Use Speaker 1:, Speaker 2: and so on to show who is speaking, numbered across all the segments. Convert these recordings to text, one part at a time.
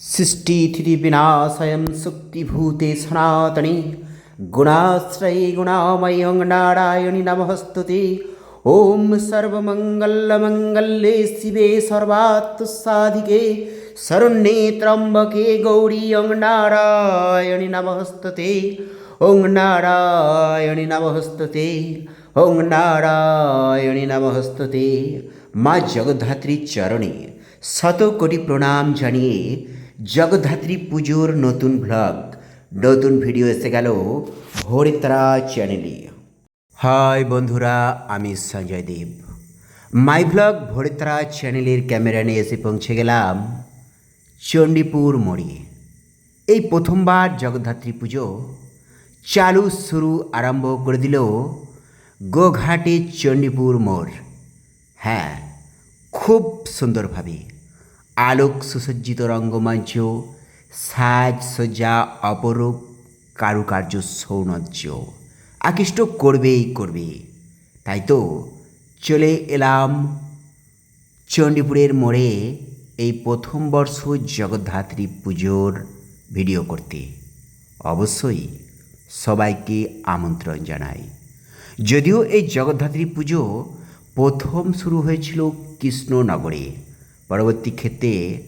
Speaker 1: सृष्टिथितिविनाशयं सुक्तिभूते सनातने गुणाश्रये गुणामयं नारायणि नमस्तु ते ॐ सर्वमङ्गलमङ्गल्ये शिवे सर्वात्साधिके शरण्ये त्र्यम्बके गौरी अं नारायणि नमस्तते ॐ নারায়ণী নমস্ততে ওং নারায়ণী নমস্ততে মা জগদ্ধাত্রীর চরণে শত কোটি প্রণাম জানিয়ে জগদ্ধাত্রী পুজোর নতুন ভ্লগ নতুন ভিডিও এসে গেল হরিত্রা চ্যানেলে হাই বন্ধুরা, আমি সঞ্জয় দেব। মাই ভ্লগ ভরিত্রা চ্যানেলের ক্যামেরা নিয়ে এসে পৌঁছে গেলাম চণ্ডীপুর মোড়ে। এই প্রথমবার জগদ্ধাত্রী পুজো চালু, শুরু, আরম্ভ করে দিল গোঘাটে চণ্ডীপুর মোড়। হ্যাঁ খুব সুন্দরভাবে। আলোক সুসজ্জিত রঙ্গমঞ্চ সাজসজ্জা অপরূপ কারুকার্য সৌন্দর্য। আকৃষ্ট করবেই করবে। তাই তো চলে এলাম চণ্ডীপুরের মোড়ে এই প্রথম বর্ষ জগদ্ধাত্রী পুজোর ভিডিও করতে। অবশ্যই সবাইকে আমন্ত্রণ জানাই। যদিও এই জগদ্ধাত্রী পুজো প্রথম শুরু হয়েছিল কৃষ্ণনগরে। পরবর্তী ক্ষেত্রে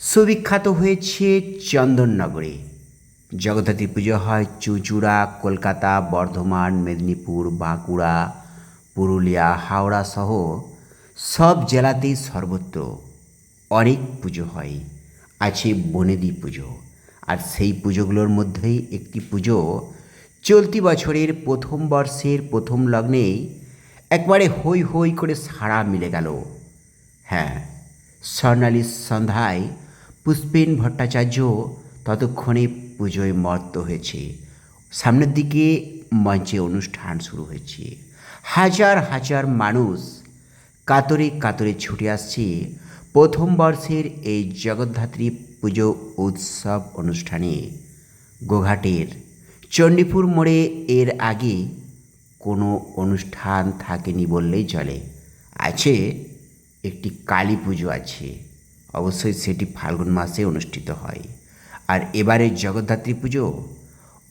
Speaker 1: সুবিখ্যাত হয়েছে চন্দননগরে। জগদ্ধাত্রী পুজো হয় চুঁচুড়া, কলকাতা, বর্ধমান, মেদিনীপুর, বাঁকুড়া, পুরুলিয়া, হাওড়া সহ সব জেলাতেই সর্বত্র অনেক পুজো হয়। আছে বনেদি পুজো। আর সেই পুজোগুলোর মধ্যেই একটি পুজো চলতি বছরের প্রথম বর্ষের প্রথম লগ্নেই একবারে হই হই করে সাড়া মিলে গেল। হ্যাঁ স্বর্ণালী সন্ধ্যায় পুষ্পেন ভট্টাচার্য ততক্ষণে পুজোয় মত্ত হয়েছে। সামনের দিকে মঞ্চে অনুষ্ঠান শুরু হয়েছে। হাজার হাজার মানুষ কাতরে কাতরে ছুটে আসছে। প্রথম বর্ষের এই জগদ্ধাত্রী পুজো উৎসব অনুষ্ঠানে। গোঘাটের চণ্ডীপুর মোড়ে এর আগে কোনো অনুষ্ঠান থাকেনি বললেই চলে। আছে একটি কালী পুজো আছে। অবশ্যই সেটি ফাল্গুন মাসে অনুষ্ঠিত হয়। আর এবারে জগদ্ধাত্রী পুজো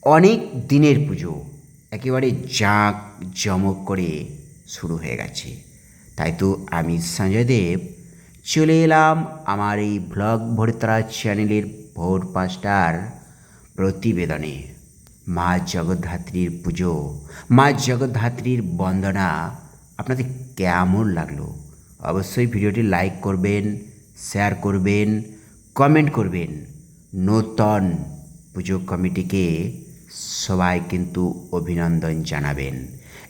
Speaker 1: অনেক দিনের পুজো। একেবারে জাঁক জমক করে শুরু হয়ে গেছে। তাই তো আমি সঞ্জয় দেব চলে এলাম আমার এই ব্লগ ভরিত্রা চ্যানেলের ভোর পাঁচটার প্রতিবেদনে। মা জগদ্ধাত্রীর পুজো, মা জগদ্ধাত্রীর বন্দনা আপনাদের কেমন লাগল? অবশ্যই ভিডিওটি লাইক করবেন, শেয়ার করবেন, কমেন্ট করবেন। নূতন পুজো কমিটিকে সবাই কিন্তু অভিনন্দন জানাবেন।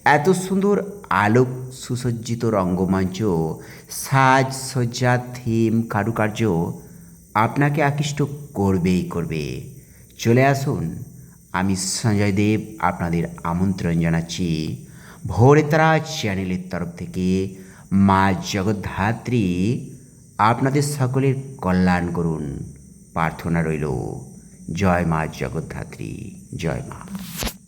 Speaker 1: এত সুন্দর আলোক সুসজ্জিত রঙ্গমঞ্চ, সাজ সজ্জা, থিম কারুকার্য আপনাকে আকৃষ্ট করবেই করবে। চলে আসুন, আমি সঞ্জয় দেব আপনাদের আমন্ত্রণ জানাচ্ছি। ভোরেতারা চ্যানেলের তরফ থেকে মা জগদ্ধাত্রী আপনাদের সকলের কল্যাণ করুন। প্রার্থনা রইল। জয় মা জগদ্ধাত্রী। জয় মা।